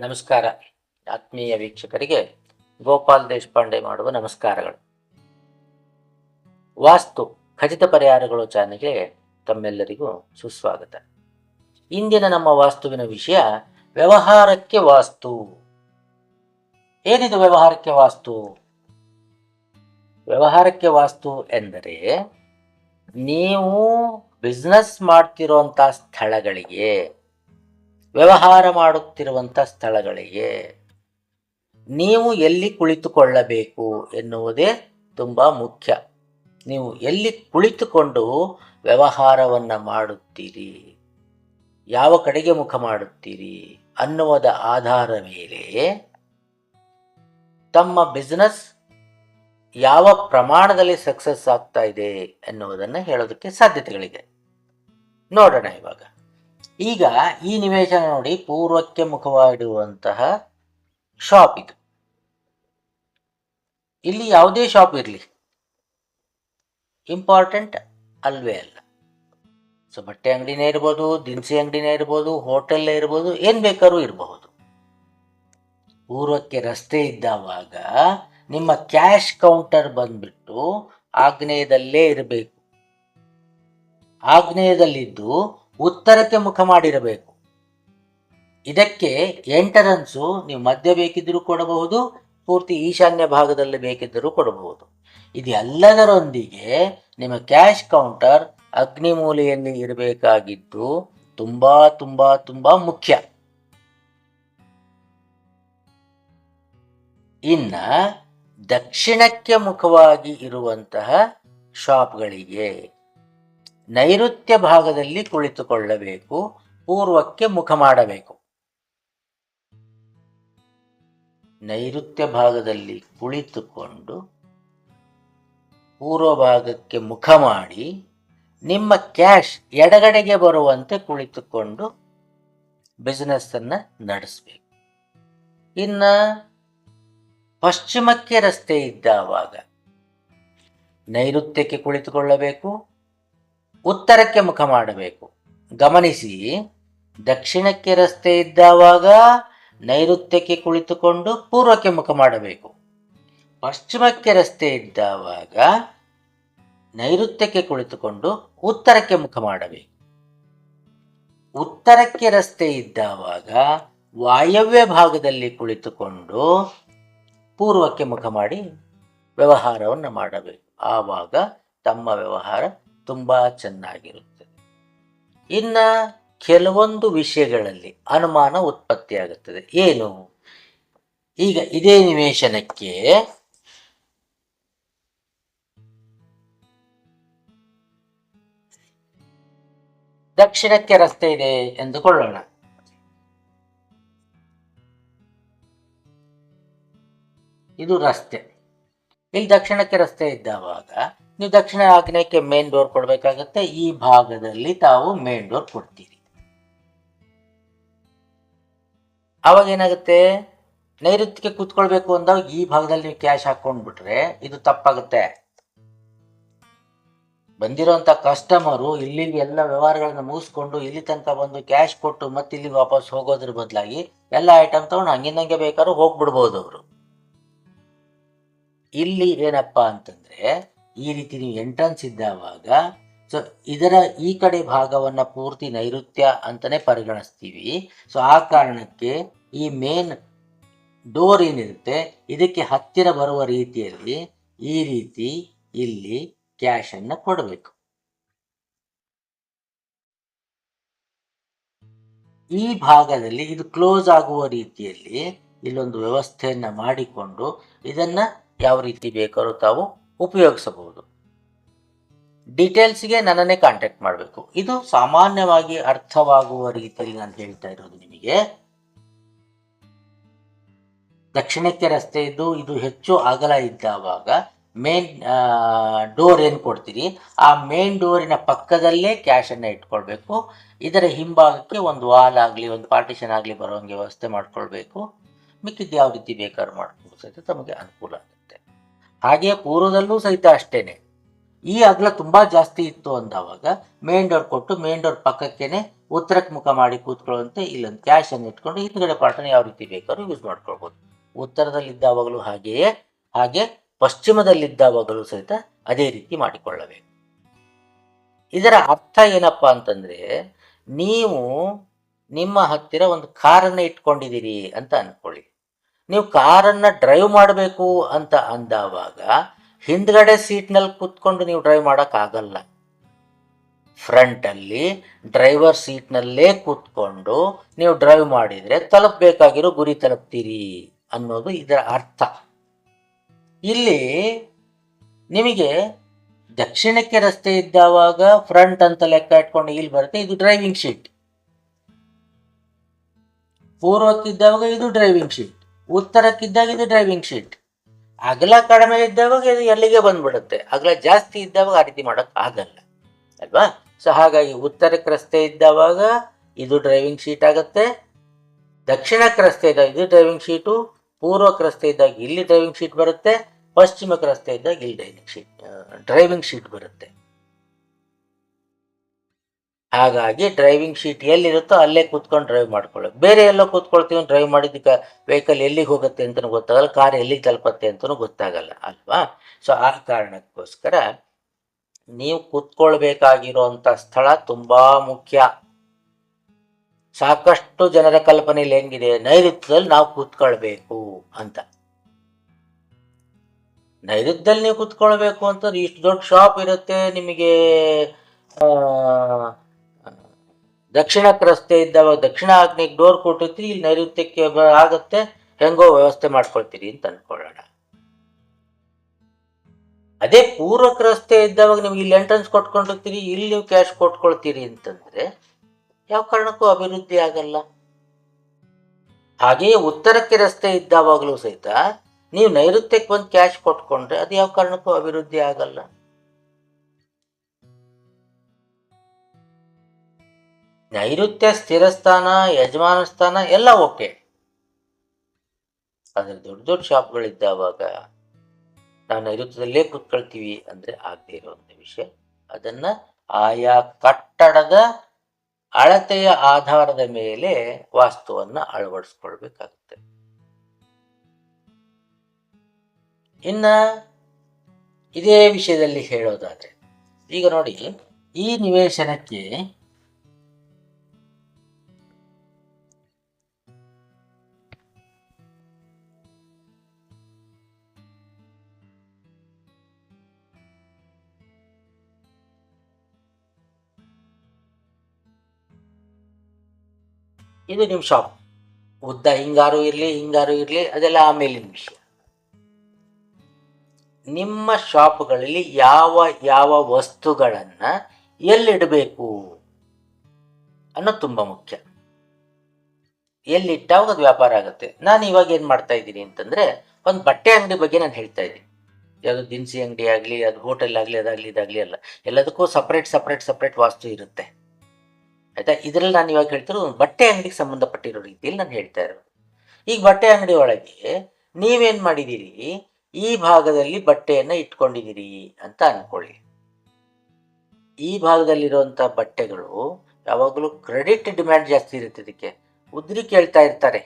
ನಮಸ್ಕಾರ. ಆತ್ಮೀಯ ವೀಕ್ಷಕರಿಗೆ ಗೋಪಾಲ್ ದೇಶಪಾಂಡೆ ಮಾಡುವ ನಮಸ್ಕಾರಗಳು. ವಾಸ್ತು, ಖಚಿತ ಪರಿಹಾರಗಳು ಚಾನೆಲ್ಗೆ ತಮ್ಮೆಲ್ಲರಿಗೂ ಸುಸ್ವಾಗತ. ಇಂದಿನ ನಮ್ಮ ವಾಸ್ತುವಿನ ವಿಷಯ ವ್ಯವಹಾರಕ್ಕೆ ವಾಸ್ತು. ಏನಿದು ವ್ಯವಹಾರಕ್ಕೆ ವಾಸ್ತು? ವ್ಯವಹಾರಕ್ಕೆ ವಾಸ್ತು ಎಂದರೆ ನೀವು ಬಿಸ್ನೆಸ್ ಮಾಡ್ತಿರುವಂಥ ಸ್ಥಳಗಳಿಗೆ ವ್ಯವಹಾರ ಮಾಡುತ್ತಿರುವಂಥ ಸ್ಥಳಗಳಿಗೆ ನೀವು ಎಲ್ಲಿ ಕುಳಿತುಕೊಳ್ಳಬೇಕು ಎನ್ನುವುದೇ ತುಂಬ ಮುಖ್ಯ. ನೀವು ಎಲ್ಲಿ ಕುಳಿತುಕೊಂಡು ವ್ಯವಹಾರವನ್ನು ಮಾಡುತ್ತೀರಿ, ಯಾವ ಕಡೆಗೆ ಮುಖ ಮಾಡುತ್ತೀರಿ ಅನ್ನುವುದ ಆಧಾರ ಮೇಲೆ ತಮ್ಮ ಬಿಸ್ನೆಸ್ ಯಾವ ಪ್ರಮಾಣದಲ್ಲಿ ಸಕ್ಸಸ್ ಆಗ್ತಾ ಇದೆ ಎನ್ನುವುದನ್ನು ಹೇಳೋದಕ್ಕೆ ಸಾಧ್ಯತೆಗಳಿದೆ. ನೋಡೋಣ ಇವಾಗ. ಈಗ ಈ ನಿವೇಶನ ನೋಡಿ ಪೂರ್ವಕ್ಕೆ ಮುಖವಾಗಿಡುವಂತಹ ಶಾಪ್ ಇದು ಇಲ್ಲಿ ಯಾವುದೇ ಶಾಪ್ ಇರಲಿ. ಇಂಪಾರ್ಟೆಂಟ್ ಅಲ್ವೇ ಅಲ್ಲ. ಸೊ, ಬಟ್ಟೆ ಅಂಗಡಿನೇ ಇರ್ಬೋದು, ದಿನಸಿ ಅಂಗಡಿನೇ ಇರ್ಬೋದು, ಹೋಟೆಲ್ಲೇ ಇರ್ಬೋದು, ಏನು ಬೇಕಾದ್ರೂ ಇರಬಹುದು. ಪೂರ್ವಕ್ಕೆ ರಸ್ತೆ ಇದ್ದಾವಾಗ ನಿಮ್ಮ ಕ್ಯಾಶ್ ಕೌಂಟರ್ ಬಂದ್ಬಿಟ್ಟು ಆಗ್ನೇಯದಲ್ಲೇ ಇರಬೇಕು. ಆಗ್ನೇಯದಲ್ಲಿದ್ದು ಉತ್ತರಕ್ಕೆ ಮುಖ ಮಾಡಿರಬೇಕು. ಇದಕ್ಕೆ ಎಂಟರನ್ಸು ನೀವು ಮಧ್ಯ ಬೇಕಿದ್ದರೂ ಕೊಡಬಹುದು, ಪೂರ್ತಿ ಈಶಾನ್ಯ ಭಾಗದಲ್ಲಿ ಬೇಕಿದ್ದರೂ ಕೊಡಬಹುದು. ಇದೆಲ್ಲದರೊಂದಿಗೆ ನಿಮ್ಮ ಕ್ಯಾಶ್ ಕೌಂಟರ್ ಅಗ್ನಿ ಮೂಲೆಯಲ್ಲಿ ಇರಬೇಕಾಗಿದ್ದು ತುಂಬಾ ತುಂಬಾ ತುಂಬಾ ಮುಖ್ಯ. ಇನ್ನ ದಕ್ಷಿಣಕ್ಕೆ ಮುಖವಾಗಿ ಇರುವಂತಹ ಶಾಪ್ಗಳಿಗೆ ನೈಋತ್ಯ ಭಾಗದಲ್ಲಿ ಕುಳಿತುಕೊಳ್ಳಬೇಕು, ಪೂರ್ವಕ್ಕೆ ಮುಖ ಮಾಡಬೇಕು. ನೈಋತ್ಯ ಭಾಗದಲ್ಲಿ ಕುಳಿತುಕೊಂಡು ಪೂರ್ವ ಭಾಗಕ್ಕೆ ಮುಖ ಮಾಡಿ, ನಿಮ್ಮ ಕ್ಯಾಶ್ ಎಡಗಡೆಗೆ ಬರುವಂತೆ ಕುಳಿತುಕೊಂಡು ಬಿಸ್ನೆಸ್ಸನ್ನು ನಡೆಸಬೇಕು. ಇನ್ನ ಪಶ್ಚಿಮಕ್ಕೆ ರಸ್ತೆ ಇದ್ದಾವಾಗ ನೈಋತ್ಯಕ್ಕೆ ಕುಳಿತುಕೊಳ್ಳಬೇಕು ಉತ್ತರಕ್ಕೆ ಮುಖ ಮಾಡಬೇಕು. ಗಮನಿಸಿ, ದಕ್ಷಿಣಕ್ಕೆ ರಸ್ತೆ ಇದ್ದಾವಾಗ ನೈಋತ್ಯಕ್ಕೆ ಕುಳಿತುಕೊಂಡು ಪೂರ್ವಕ್ಕೆ ಮುಖ ಮಾಡಬೇಕು. ಪಶ್ಚಿಮಕ್ಕೆ ರಸ್ತೆ ಇದ್ದಾವಾಗ ನೈಋತ್ಯಕ್ಕೆ ಕುಳಿತುಕೊಂಡು ಉತ್ತರಕ್ಕೆ ಮುಖ ಮಾಡಬೇಕು. ಉತ್ತರಕ್ಕೆ ರಸ್ತೆ ಇದ್ದಾವಾಗ ವಾಯವ್ಯ ಭಾಗದಲ್ಲಿ ಕುಳಿತುಕೊಂಡು ಪೂರ್ವಕ್ಕೆ ಮುಖ ಮಾಡಿ ವ್ಯವಹಾರವನ್ನು ಮಾಡಬೇಕು. ಆವಾಗ ತಮ್ಮ ವ್ಯವಹಾರ ತುಂಬ ಚೆನ್ನಾಗಿರುತ್ತದೆ ಇನ್ನ ಕೆಲವೊಂದು ವಿಷಯಗಳಲ್ಲಿ ಅನುಮಾನ ಉತ್ಪತ್ತಿಯಾಗುತ್ತದೆ. ಏನು? ಈಗ ಇದೇ ನಿವೇಶನಕ್ಕೆ ದಕ್ಷಿಣಕ್ಕೆ ರಸ್ತೆ ಇದೆ ಎಂದುಕೊಳ್ಳೋಣ. ಇದು ರಸ್ತೆ. ಇಲ್ಲಿ ದಕ್ಷಿಣಕ್ಕೆ ರಸ್ತೆ ಇದ್ದಾವಾಗ ನೀವು ದಕ್ಷಿಣ ಆಗ್ನೇಯಕ್ಕೆ ಮೇನ್ ಡೋರ್ ಕೊಡಬೇಕಾಗತ್ತೆ. ಈ ಭಾಗದಲ್ಲಿ ತಾವು ಮೇನ್ ಡೋರ್ ಕೊಡ್ತೀರಿ. ಅವಾಗ ಏನಾಗುತ್ತೆ? ನೈಋತ್ಯಕ್ಕೆ ಕೂತ್ಕೊಳ್ಬೇಕು ಅಂದಾಗ ಈ ಭಾಗದಲ್ಲಿ ನೀವು ಕ್ಯಾಶ್ ಹಾಕೊಂಡ್ಬಿಟ್ರೆ ಇದು ತಪ್ಪಾಗುತ್ತೆ. ಬಂದಿರೋಂಥ ಕಸ್ಟಮರು ಇಲ್ಲಿ ಎಲ್ಲ ವ್ಯವಹಾರಗಳನ್ನ ಮುಗಿಸ್ಕೊಂಡು ಇಲ್ಲಿ ತನಕ ಬಂದು ಕ್ಯಾಶ್ ಕೊಟ್ಟು ಮತ್ತೆ ಇಲ್ಲಿ ವಾಪಸ್ ಹೋಗೋದ್ರ ಬದಲಾಗಿ ಎಲ್ಲ ಐಟಮ್ ತಗೊಂಡು ಹಂಗಿನಂಗೆ ಬೇಕಾದ್ರೂ ಹೋಗ್ಬಿಡ್ಬೋದು ಅವರು. ಇಲ್ಲಿ ಏನಪ್ಪಾ ಅಂತಂದ್ರೆ ಈ ರೀತಿ ನೀವು ಎಂಟ್ರನ್ಸ್ ಇದ್ದಾವಾಗ ಸೊ ಇದರ ಈ ಕಡೆ ಭಾಗವನ್ನ ಪೂರ್ತಿ ನೈಋತ್ಯ ಅಂತಲೇ ಪರಿಗಣಿಸ್ತೀವಿ. ಸೊ ಆ ಕಾರಣಕ್ಕೆ ಈ ಮೇನ್ ಡೋರ್ ಏನಿರುತ್ತೆ, ಇದಕ್ಕೆ ಹತ್ತಿರ ಬರುವ ರೀತಿಯಲ್ಲಿ ಈ ರೀತಿ ಇಲ್ಲಿ ಕ್ಯಾಶ್ ಅನ್ನ ಕೊಡಬೇಕು. ಈ ಭಾಗದಲ್ಲಿ ಇದು ಕ್ಲೋಸ್ ಆಗುವ ರೀತಿಯಲ್ಲಿ ಇಲ್ಲೊಂದು ವ್ಯವಸ್ಥೆಯನ್ನ ಮಾಡಿಕೊಂಡು ಇದನ್ನ ಯಾವ ರೀತಿ ಬೇಕಾದ್ರೂ ತಾವು ಉಪಯೋಗಿಸಬಹುದು. ಡೀಟೇಲ್ಸ್ಗೆ ನನ್ನನ್ನೇ ಕಾಂಟ್ಯಾಕ್ಟ್ ಮಾಡಬೇಕು. ಇದು ಸಾಮಾನ್ಯವಾಗಿ ಅರ್ಥವಾಗುವ ರೀತಿಯಲ್ಲಿ ನಾನು ಹೇಳ್ತಾ ಇರೋದು ನಿಮಗೆ. ದಕ್ಷಿಣಕ್ಕೆ ರಸ್ತೆ ಇದ್ದು ಇದು ಹೆಚ್ಚು ಅಗಲ ಇದ್ದಾವಾಗ ಮೇನ್ ಡೋರ್ ಏನು ಕೊಡ್ತೀರಿ? ಆ ಮೇನ್ ಡೋರಿನ ಪಕ್ಕದಲ್ಲೇ ಕ್ಯಾಶನ್ನು ಇಟ್ಕೊಳ್ಬೇಕು. ಇದರ ಹಿಂಭಾಗಕ್ಕೆ ಒಂದು ವಾಲ್ ಆಗಲಿ, ಒಂದು ಪಾರ್ಟಿಷನ್ ಆಗಲಿ ಬರೋಂಗೆ ವ್ಯವಸ್ಥೆ ಮಾಡ್ಕೊಳ್ಬೇಕು. ಮಿಕ್ಕಿದ್ದು ಯಾವ ರೀತಿ ಬೇಕಾದ್ರೂ ಸಹಿತ ತಮಗೆ ಅನುಕೂಲ ಆಗುತ್ತೆ. ಹಾಗೆಯೇ ಪೂರ್ವದಲ್ಲೂ ಸಹಿತ ಅಷ್ಟೇನೆ. ಈ ಅಗಲ ತುಂಬಾ ಜಾಸ್ತಿ ಇತ್ತು ಅಂದವಾಗ ಮೇನ್ ಡೋರ್ ಕೊಟ್ಟು ಮೇನ್ ಡೋರ್ ಪಕ್ಕಕ್ಕೇನೆ ಉತ್ತರಕ್ಕೆ ಮುಖ ಮಾಡಿ ಕೂತ್ಕೊಳ್ಳುವಂತೆ ಇಲ್ಲೊಂದು ಕ್ಯಾಶ್ ಅನ್ನು ಇಟ್ಕೊಂಡು ಹಿಂದ್ಗಡೆ ಪಾರ್ಟನ್ನು ಯಾವ ರೀತಿ ಬೇಕಾದ್ರೂ ಯೂಸ್ ಮಾಡ್ಕೊಳ್ಬೋದು. ಉತ್ತರದಲ್ಲಿದ್ದಾವಾಗಲೂ ಹಾಗೆಯೇ, ಹಾಗೆ ಪಶ್ಚಿಮದಲ್ಲಿದ್ದಾವಾಗಲೂ ಸಹಿತ ಅದೇ ರೀತಿ ಮಾಡಿಕೊಳ್ಳಬೇಕು. ಇದರ ಅರ್ಥ ಏನಪ್ಪಾ ಅಂತಂದ್ರೆ, ನೀವು ನಿಮ್ಮ ಹತ್ತಿರ ಒಂದು ಕಾರನ್ನ ಇಟ್ಕೊಂಡಿದ್ದೀರಿ ಅಂತ ಅನ್ಕೊಳ್ಳಿ. ನೀವು ಕಾರನ್ನು ಡ್ರೈವ್ ಮಾಡಬೇಕು ಅಂತ ಅಂದಾವಾಗ ಹಿಂದ್ಗಡೆ ಸೀಟ್ನಲ್ಲಿ ಕೂತ್ಕೊಂಡು ನೀವು ಡ್ರೈವ್ ಮಾಡೋಕ್ಕಾಗಲ್ಲ. ಫ್ರಂಟಲ್ಲಿ ಡ್ರೈವರ್ ಸೀಟ್ನಲ್ಲೇ ಕೂತ್ಕೊಂಡು ನೀವು ಡ್ರೈವ್ ಮಾಡಿದರೆ ತಲುಪಬೇಕಾಗಿರೋ ಗುರಿ ತಲುಪ್ತೀರಿ ಅನ್ನೋದು ಇದರ ಅರ್ಥ. ಇಲ್ಲಿ ನಿಮಗೆ ದಕ್ಷಿಣಕ್ಕೆ ರಸ್ತೆ ಇದ್ದಾವಾಗ ಫ್ರಂಟ್ ಅಂತ ಲೆಕ್ಕ ಇಟ್ಕೊಂಡು ಇಲ್ಲಿ ಬರುತ್ತೆ, ಇದು ಡ್ರೈವಿಂಗ್ ಶೀಟ್. ಪೂರ್ವಕ್ಕಿದ್ದಾವಾಗ ಇದು ಡ್ರೈವಿಂಗ್ ಶೀಟ್. ಉತ್ತರಕ್ಕಿದ್ದಾಗ ಇದು ಡ್ರೈವಿಂಗ್ ಶೀಟ್ ಅಗಲ ಕಡಿಮೆ ಇದ್ದಾಗ ಇದು ಎಲ್ಲಿಗೆ ಬಂದ್ಬಿಡುತ್ತೆ? ಅಗಲ ಜಾಸ್ತಿ ಇದ್ದಾಗ ಆ ರೀತಿ ಮಾಡೋಕ್ ಆಗಲ್ಲ. ಅಲ್ವಾ? ಸೊ ಹಾಗಾಗಿ ಉತ್ತರಕ್ಕೆ ರಸ್ತೆ ಇದ್ದಾವಾಗ ಇದು ಡ್ರೈವಿಂಗ್ ಶೀಟ್ ಆಗುತ್ತೆ. ದಕ್ಷಿಣಕ್ಕೆ ರಸ್ತೆ ಇದ್ದಾಗ ಇದು ಡ್ರೈವಿಂಗ್ ಶೀಟು ಪೂರ್ವಕ್ಕೆ ರಸ್ತೆ ಇದ್ದಾಗ ಇಲ್ಲಿ ಡ್ರೈವಿಂಗ್ ಶೀಟ್ ಬರುತ್ತೆ. ಪಶ್ಚಿಮಕ್ಕೆ ರಸ್ತೆ ಇದ್ದಾಗ ಇಲ್ಲಿ ಡ್ರೈವಿಂಗ್ ಶೀಟ್ ಡ್ರೈವಿಂಗ್ ಶೀಟ್ ಬರುತ್ತೆ. ಹಾಗಾಗಿ ಡ್ರೈವಿಂಗ್ ಶೀಟ್ ಎಲ್ಲಿರುತ್ತೋ ಅಲ್ಲೇ ಕೂತ್ಕೊಂಡು ಡ್ರೈವ್ ಮಾಡ್ಕೊಳ್ಳೋದು. ಬೇರೆ ಎಲ್ಲೋ ಕೂತ್ಕೊಳ್ತೀವಿ ಡ್ರೈವ್ ಮಾಡಿದ್ದಕ್ಕೆ ವೆಹಿಕಲ್ ಎಲ್ಲಿಗೆ ಹೋಗುತ್ತೆ ಅಂತಲೂ ಗೊತ್ತಾಗಲ್ಲ ಕಾರ್ ಎಲ್ಲಿಗೆ ತಲುಪತ್ತೆ ಅಂತಲೂ ಗೊತ್ತಾಗಲ್ಲ, ಅಲ್ವಾ? ಸೊ ಆ ಕಾರಣಕ್ಕೋಸ್ಕರ ನೀವು ಕೂತ್ಕೊಳ್ಬೇಕಾಗಿರುವಂಥ ಸ್ಥಳ ತುಂಬ ಮುಖ್ಯ. ಸಾಕಷ್ಟು ಜನರ ಕಲ್ಪನೆಯಲ್ಲಿ ಹೆಂಗಿದೆ ನೈಋತ್ಯದಲ್ಲಿ ನಾವು ಕೂತ್ಕೊಳ್ಬೇಕು ಅಂತ. ನೈಋತ್ಯದಲ್ಲಿ ನೀವು ಕೂತ್ಕೊಳ್ಬೇಕು ಅಂತಂದ್ರೆ ಇಷ್ಟು ದೊಡ್ಡ ಶಾಪ್ ಇರುತ್ತೆ ನಿಮಗೆ ದಕ್ಷಿಣಕ್ಕೆ ರಸ್ತೆ ಇದ್ದಾವಾಗ ದಕ್ಷಿಣ ಆಗ್ನಿಗೆ ಡೋರ್ ಕೊಟ್ಟಿರ್ತೀರಿ ಇಲ್ಲಿ ನೈಋತ್ಯಕ್ಕೆ ಆಗುತ್ತೆ ಆಗತ್ತೆ, ಹೆಂಗೋ ವ್ಯವಸ್ಥೆ ಮಾಡ್ಕೊಳ್ತೀರಿ ಅಂತ ಅನ್ಕೊಳ್ಳೋಣ. ಅದೇ ಪೂರ್ವಕ್ಕೆ ರಸ್ತೆ ಇದ್ದಾವಾಗ ನಿಮ್ಗೆ ಇಲ್ಲಿ ಎಂಟ್ರೆನ್ಸ್ ಕೊಟ್ಕೊಂಡಿರ್ತೀರಿ ಇಲ್ಲಿ ನೀವು ಕ್ಯಾಶ್ ಕೊಟ್ಕೊಳ್ತೀರಿ ಅಂತಂದ್ರೆ ಯಾವ ಕಾರಣಕ್ಕೂ ಅಭಿವೃದ್ಧಿ ಆಗಲ್ಲ. ಹಾಗೆಯೇ ಉತ್ತರಕ್ಕೆ ರಸ್ತೆ ಇದ್ದಾವಾಗಲೂ ಸಹಿತ ನೀವು ನೈಋತ್ಯಕ್ಕೆ ಬಂದು ಕ್ಯಾಶ್ ಕೊಟ್ಕೊಂಡ್ರೆ ಅದು ಯಾವ ಕಾರಣಕ್ಕೂ ಅಭಿವೃದ್ಧಿ ಆಗಲ್ಲ. ನೈಋತ್ಯ ಸ್ಥಿರಸ್ಥಾನ ಯಜಮಾನ ಸ್ಥಾನ ಎಲ್ಲ ಓಕೆ. ಆದ್ರೆ ದೊಡ್ಡ ದೊಡ್ಡ ಶಾಪ್ಗಳಿದ್ದಾವಾಗ ನಾವು ನೈಋತ್ಯದಲ್ಲೇ ಕುತ್ಕೊಳ್ತೀವಿ ಅಂದ್ರೆ ಆಗದೇ ಇರುವಂತ ವಿಷಯ. ಅದನ್ನ ಆಯಾ ಕಟ್ಟಡದ ಅಳತೆಯ ಆಧಾರದ ಮೇಲೆ ವಾಸ್ತುವನ್ನ ಅಳವಡಿಸ್ಕೊಳ್ಬೇಕಾಗುತ್ತೆ. ಇನ್ನ ಇದೇ ವಿಷಯದಲ್ಲಿ ಹೇಳೋದಾದ್ರೆ, ಈಗ ನೋಡಿ ಈ ನಿವೇಶನಕ್ಕೆ ಇದು ನಿಮ್ಮ ಶಾಪ್ ಉದ್ದ ಹಿಂಗಾರು ಇರಲಿ ಹಿಂಗಾರು ಇರಲಿ, ಅದೆಲ್ಲ ಆಮೇಲಿನ ವಿಷಯ. ನಿಮ್ಮ ಶಾಪ್ಗಳಲ್ಲಿ ಯಾವ ಯಾವ ವಸ್ತುಗಳನ್ನು ಎಲ್ಲಿಡಬೇಕು ಅನ್ನೋದು ತುಂಬ ಮುಖ್ಯ. ಎಲ್ಲಿಟ್ಟಾಗ ಅದು ವ್ಯಾಪಾರ ಆಗುತ್ತೆ. ನಾನು ಇವಾಗ ಏನು ಮಾಡ್ತಾ ಇದ್ದೀನಿ ಅಂತಂದ್ರೆ, ಒಂದು ಬಟ್ಟೆ ಅಂಗಡಿ ಬಗ್ಗೆ ನಾನು ಹೇಳ್ತಾ ಇದ್ದೀನಿ. ಯಾವುದು ದಿನಸಿ ಅಂಗಡಿ ಆಗಲಿ ಅದು ಹೋಟೆಲ್ ಆಗಲಿ ಅದಾಗಲಿ ಇದಾಗಲಿ ಅಲ್ಲ. ಎಲ್ಲದಕ್ಕೂ ಸಪ್ರೇಟ್ ಸಪ್ರೇಟ್ ಸಪ್ರೇಟ್ ವಾಸ್ತು ಇರುತ್ತೆ. ಆಯ್ತಾ? ಇದರಲ್ಲಿ ನಾನು ಇವಾಗ ಹೇಳ್ತಿರೋದು ಬಟ್ಟೆ ಅಂಗಡಿಗೆ ಸಂಬಂಧಪಟ್ಟಿರೋ ರೀತಿಯಲ್ಲಿ ನಾನು ಹೇಳ್ತಾ ಇರೋದು. ಈಗ ಬಟ್ಟೆ ಅಂಗಡಿ ಒಳಗೆ ನೀವೇನು ಮಾಡಿದ್ದೀರಿ? ಈ ಭಾಗದಲ್ಲಿ ಬಟ್ಟೆಯನ್ನು ಇಟ್ಕೊಂಡಿದ್ದೀರಿ ಅಂತ ಅನ್ಕೊಳ್ಳಿ. ಈ ಭಾಗದಲ್ಲಿರುವಂಥ ಬಟ್ಟೆಗಳು ಯಾವಾಗಲೂ ಕ್ರೆಡಿಟ್ ಡಿಮ್ಯಾಂಡ್ ಜಾಸ್ತಿ ಇರುತ್ತೆ ಇದಕ್ಕೆ. ಉದ್ರಿ ಕೇಳ್ತಾ ಇರ್ತಾರೆ.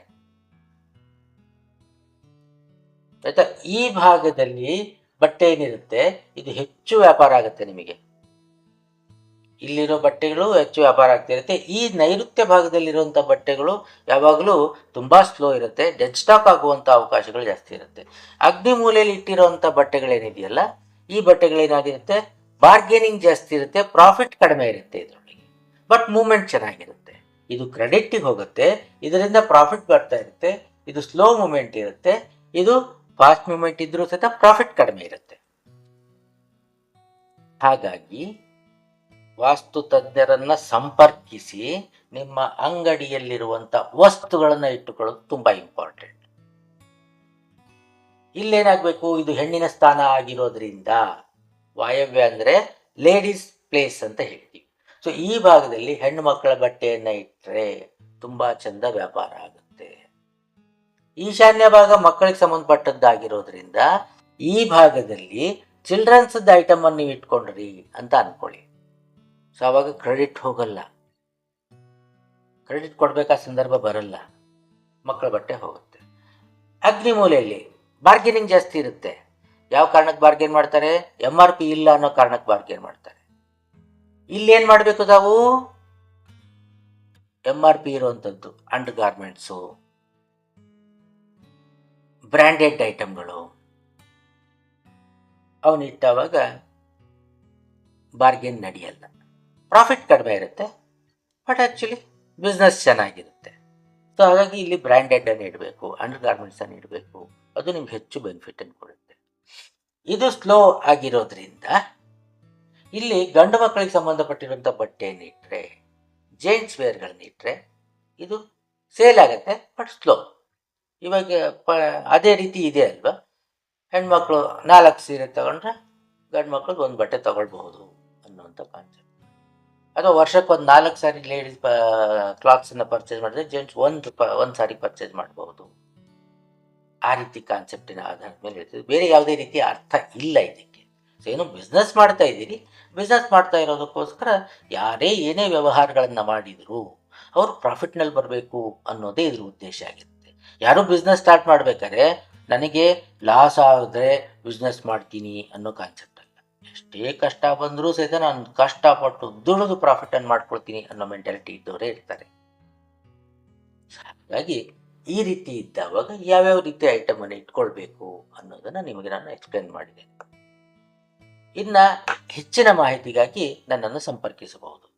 ಆಯ್ತಾ? ಈ ಭಾಗದಲ್ಲಿ ಬಟ್ಟೆ ಏನಿರುತ್ತೆ? ಇದು ಹೆಚ್ಚು ವ್ಯಾಪಾರ ಆಗುತ್ತೆ ನಿಮಗೆ. ಇಲ್ಲಿರೋ ಬಟ್ಟೆಗಳು ಹೆಚ್ಚು ವ್ಯಾಪಾರ ಆಗ್ತಾ ಇರುತ್ತೆ. ಈ ನೈಋತ್ಯ ಭಾಗದಲ್ಲಿರುವಂಥ ಬಟ್ಟೆಗಳು ಯಾವಾಗಲೂ ತುಂಬಾ ಸ್ಲೋ ಇರುತ್ತೆ. ಡೆಡ್ ಸ್ಟಾಕ್ ಆಗುವಂಥ ಅವಕಾಶಗಳು ಜಾಸ್ತಿ ಇರುತ್ತೆ. ಅಗ್ನಿ ಮೂಲೆಯಲ್ಲಿ ಇಟ್ಟಿರೋವಂಥ ಬಟ್ಟೆಗಳೇನಿದೆಯಲ್ಲ, ಈ ಬಟ್ಟೆಗಳೇನಾಗಿರುತ್ತೆ? ಬಾರ್ಗೇನಿಂಗ್ ಜಾಸ್ತಿ ಇರುತ್ತೆ ಪ್ರಾಫಿಟ್ ಕಡಿಮೆ ಇರುತ್ತೆ ಇದರೊಳಗೆ. ಬಟ್ ಮೂವ್ಮೆಂಟ್ ಚೆನ್ನಾಗಿರುತ್ತೆ. ಇದು ಕ್ರೆಡಿಟ್ಟಿಗೆ ಹೋಗುತ್ತೆ. ಇದರಿಂದ ಪ್ರಾಫಿಟ್ ಬರ್ತಾ ಇರುತ್ತೆ. ಇದು ಸ್ಲೋ ಮೂಮೆಂಟ್ ಇರುತ್ತೆ. ಇದು ಫಾಸ್ಟ್ ಮೂಮೆಂಟ್ ಇದ್ರೂ ಸಹಿತ ಪ್ರಾಫಿಟ್ ಕಡಿಮೆ ಇರುತ್ತೆ. ಹಾಗಾಗಿ ವಾಸ್ತು ತಜ್ಞರನ್ನ ಸಂಪರ್ಕಿಸಿ ನಿಮ್ಮ ಅಂಗಡಿಯಲ್ಲಿರುವಂತ ವಸ್ತುಗಳನ್ನು ಇಟ್ಟುಕೊಳ್ಳೋದು ತುಂಬಾ ಇಂಪಾರ್ಟೆಂಟ್ ಇಲ್ಲೇನಾಗಬೇಕು? ಇದು ಹೆಣ್ಣಿನ ಸ್ಥಾನ ಆಗಿರೋದ್ರಿಂದ ವಾಯವ್ಯ ಅಂದ್ರೆ ಲೇಡೀಸ್ ಪ್ಲೇಸ್ ಅಂತ ಹೇಳ್ತೀವಿ. ಸೊ ಈ ಭಾಗದಲ್ಲಿ ಹೆಣ್ಣು ಮಕ್ಕಳ ಬಟ್ಟೆಯನ್ನ ಇಟ್ಟರೆ ತುಂಬಾ ಚಂದ ವ್ಯಾಪಾರ ಆಗುತ್ತೆ. ಈಶಾನ್ಯ ಭಾಗ ಮಕ್ಕಳಿಗೆ ಸಂಬಂಧಪಟ್ಟದ್ದಾಗಿರೋದ್ರಿಂದ ಈ ಭಾಗದಲ್ಲಿ ಚಿಲ್ಡ್ರನ್ಸ್ ಐಟಮ್ ಅನ್ನು ಇಟ್ಕೊಂಡ್ರಿ ಅಂತ ಅನ್ಕೊಳ್ಳಿ. ಸೊ ಅವಾಗ ಕ್ರೆಡಿಟ್ ಹೋಗಲ್ಲ. ಕ್ರೆಡಿಟ್ ಕೊಡಬೇಕಾದ ಸಂದರ್ಭ ಬರಲ್ಲ. ಮಕ್ಕಳ ಬಟ್ಟೆ ಹೋಗುತ್ತೆ. ಅಗ್ನಿಮೂಲೆಯಲ್ಲಿ ಬಾರ್ಗೇನಿಂಗ್ ಜಾಸ್ತಿ ಇರುತ್ತೆ. ಯಾವ ಕಾರಣಕ್ಕೆ ಬಾರ್ಗೇನ್ ಮಾಡ್ತಾರೆ? ಎಂ ಆರ್ ಪಿ ಇಲ್ಲ ಅನ್ನೋ ಕಾರಣಕ್ಕೆ ಬಾರ್ಗೇನ್ ಮಾಡ್ತಾರೆ. ಇಲ್ಲೇನು ಮಾಡಬೇಕು ತಾವು? ಎಂ ಆರ್ ಪಿ ಇರುವಂಥದ್ದು ಅಂಡರ್ ಗಾರ್ಮೆಂಟ್ಸು. ಬ್ರ್ಯಾಂಡೆಡ್ ಐಟಮ್ಗಳು. ಅವನಿಟ್ಟವಾಗ ಬಾರ್ಗೇನ್ ನಡೆಯಲ್ಲ. ಪ್ರಾಫಿಟ್ ಕಡಿಮೆ ಇರುತ್ತೆ ಬಟ್ ಆ್ಯಕ್ಚುಲಿ ಬಿಸ್ನೆಸ್ ಚೆನ್ನಾಗಿರುತ್ತೆ. ಸೊ ಹಾಗಾಗಿ ಇಲ್ಲಿ ಬ್ರ್ಯಾಂಡೆಡನ್ನು ಇಡಬೇಕು ಅಂಡರ್ ಗಾರ್ಮೆಂಟ್ಸನ್ನು ಇಡಬೇಕು. ಅದು ನಿಮ್ಗೆ ಹೆಚ್ಚು ಬೆನಿಫಿಟನ್ನು ಕೊಡುತ್ತೆ. ಇದು ಸ್ಲೋ ಆಗಿರೋದ್ರಿಂದ ಇಲ್ಲಿ ಗಂಡು ಮಕ್ಕಳಿಗೆ ಸಂಬಂಧಪಟ್ಟಿರುವಂಥ ಬಟ್ಟೆಯನ್ನು ಇಟ್ಟರೆ ಜೇಂಟ್ಸ್ ವೇರ್ಗಳನ್ನ ಇಟ್ಟರೆ ಇದು ಸೇಲ್ ಆಗುತ್ತೆ ಬಟ್ ಸ್ಲೋ ಇವಾಗ ಪ, ಅದೇ ರೀತಿ ಇದೆ ಅಲ್ವಾ? ಹೆಣ್ಮಕ್ಳು ನಾಲ್ಕು ಸೀರೆ ತಗೊಂಡ್ರೆ ಗಂಡು ಮಕ್ಳಿಗೆ ಒಂದು ಬಟ್ಟೆ ತಗೊಳ್ಬಹುದು ಅನ್ನುವಂಥ ಕಾನ್ಸೆಪ್ಟ್ ಅಥವಾ ವರ್ಷಕ್ಕೆ ಒಂದು ನಾಲ್ಕು ಸಾರಿ ಲೇಡೀಸ್ ಪ ಕ್ಲಾತ್ಸನ್ನು ಪರ್ಚೇಸ್ ಮಾಡಿದ್ರೆ ಜೆಂಟ್ಸ್ ಒಂದು ಪ, ಒಂದು ಸಾರಿ ಪರ್ಚೇಸ್ ಮಾಡಬಹುದು ಆ ರೀತಿ ಕಾನ್ಸೆಪ್ಟಿನ ಆಧಾರದ ಮೇಲೆ ಹೇಳ್ತೀವಿ ಬೇರೆ ಯಾವುದೇ ರೀತಿ ಅರ್ಥ ಇಲ್ಲ ಇದಕ್ಕೆ. ಸೊ ಏನು ಬಿಸ್ನೆಸ್ ಮಾಡ್ತಾ ಇದ್ದೀರಿ. ಬಿಸ್ನೆಸ್ ಮಾಡ್ತಾ ಇರೋದಕ್ಕೋಸ್ಕರ ಯಾರೇ ಏನೇ ವ್ಯವಹಾರಗಳನ್ನು ಮಾಡಿದ್ರು ಅವರು ಪ್ರಾಫಿಟ್ನಲ್ಲಿ ಬರಬೇಕು ಅನ್ನೋದೇ ಇದ್ರ ಉದ್ದೇಶ ಆಗಿರುತ್ತೆ. ಯಾರು ಬಿಸ್ನೆಸ್ ಸ್ಟಾರ್ಟ್ ಮಾಡಬೇಕಾದ್ರೆ ನನಗೆ ಲಾಸ್ ಆದರೆ ಬಿಸ್ನೆಸ್ ಮಾಡ್ತೀನಿ ಅನ್ನೋ ಕಾನ್ಸೆಪ್ಟ್ ಎಷ್ಟೇ ಕಷ್ಟ ಬಂದರೂ ಸಹಿತ ನಾನು ಕಷ್ಟಪಟ್ಟು ದುಡಿದು ಪ್ರಾಫಿಟನ್ನು ಮಾಡ್ಕೊಳ್ತೀನಿ ಅನ್ನೋ ಮೆಂಟಾಲಿಟಿ ಇದ್ದವರೇ ಇರ್ತಾರೆ. ಹಾಗಾಗಿ ಈ ರೀತಿ ಇದ್ದಾವಾಗ ಯಾವ್ಯಾವ ರೀತಿ ಐಟಮನ್ನು ಇಟ್ಕೊಳ್ಬೇಕು ಅನ್ನೋದನ್ನು ನಿಮಗೆ ನಾನು ಎಕ್ಸ್ಪ್ಲೇನ್ ಮಾಡಿದೆ. ಇನ್ನು ಹೆಚ್ಚಿನ ಮಾಹಿತಿಗಾಗಿ ನನ್ನನ್ನು ಸಂಪರ್ಕಿಸಬಹುದು.